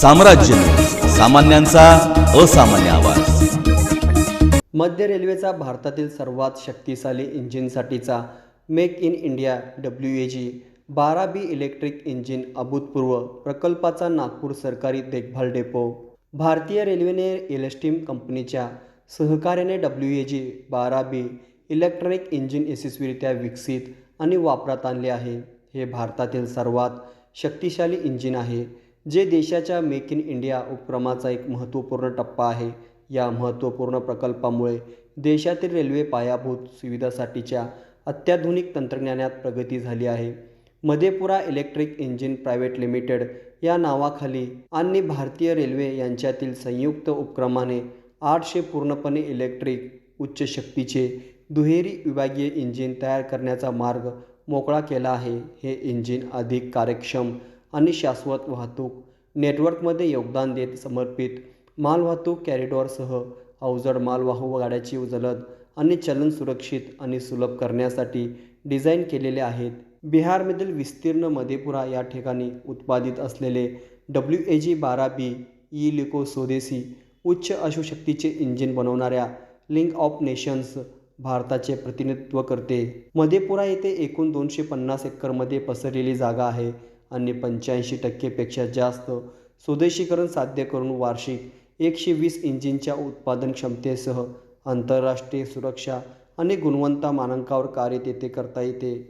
साम्राज्य सामान्यांचा असामान्य आवाज. मध्य रेल्वेचा भारतातील सर्वात शक्तिशाली इंजिनसाठीचा make in India W A G बारा बी इलेक्ट्रिक इंजिन अभूतपूर्व प्रकल्पाचा नागपूर सरकारी देखभाल डेपो. भारतीय रेल्वेने एलस्टीम कंपनीच्या सहकार्याने डब्ल्यू ए जी बारा बी इलेक्ट्रॉनिक इंजिन यशस्वीरित्या विकसित आणि वापरात आणले आहे. हे भारतातील सर्वात शक्तिशाली इंजिन आहे. जे देशाच्या मेक इन इंडिया उपक्रमाचा एक महत्त्वपूर्ण टप्पा आहे. या महत्त्वपूर्ण प्रकल्पामुळे देशातील रेल्वे पायाभूत सुविधासाठीच्या अत्याधुनिक तंत्रज्ञानात प्रगती झाली आहे. Madhepura electric engine private limited या नावाखाली आणि भारतीय रेल्वे यांच्यातील संयुक्त उपक्रमाने आठशे पूर्णपणे इलेक्ट्रिक उच्च शक्तीचे दुहेरी विभागीय इंजिन तयार करण्याचा मार्ग मोकळा केला आहे. हे इंजिन अधिक कार्यक्षम आणि शाश्वत वाहतूक. नेटवर्कमध्ये योगदान देत समर्पित मालवाहतूक कॅरिडॉरसह अवजड मालवाहू गाड्याची जलद आणि चलन सुरक्षित आणि सुलभ करण्यासाठी डिझाईन केलेले आहेत. बिहारमधील विस्तीर्ण मधेपुरा या ठिकाणी उत्पादित असलेले डब्ल्यू ए जी बारा बी ई लिको स्वदेशी उच्च अशुशक्तीचे इंजिन बनवणाऱ्या लिंक ऑफ नेशन्स भारताचे प्रतिनिधित्व करते. मधेपुरा येथे एकूण दोनशे पन्नास एकरमध्ये पसरलेली जागा आहे. आणि पंच्याऐंशी टक्केपेक्षा जास्त स्वदेशीकरण साध्य करून वार्षिक एकशे वीस इंजिनच्या उत्पादन क्षमतेसह आंतरराष्ट्रीय सुरक्षा आणि गुणवत्ता मानकांवर कार्य तेथे करता येते.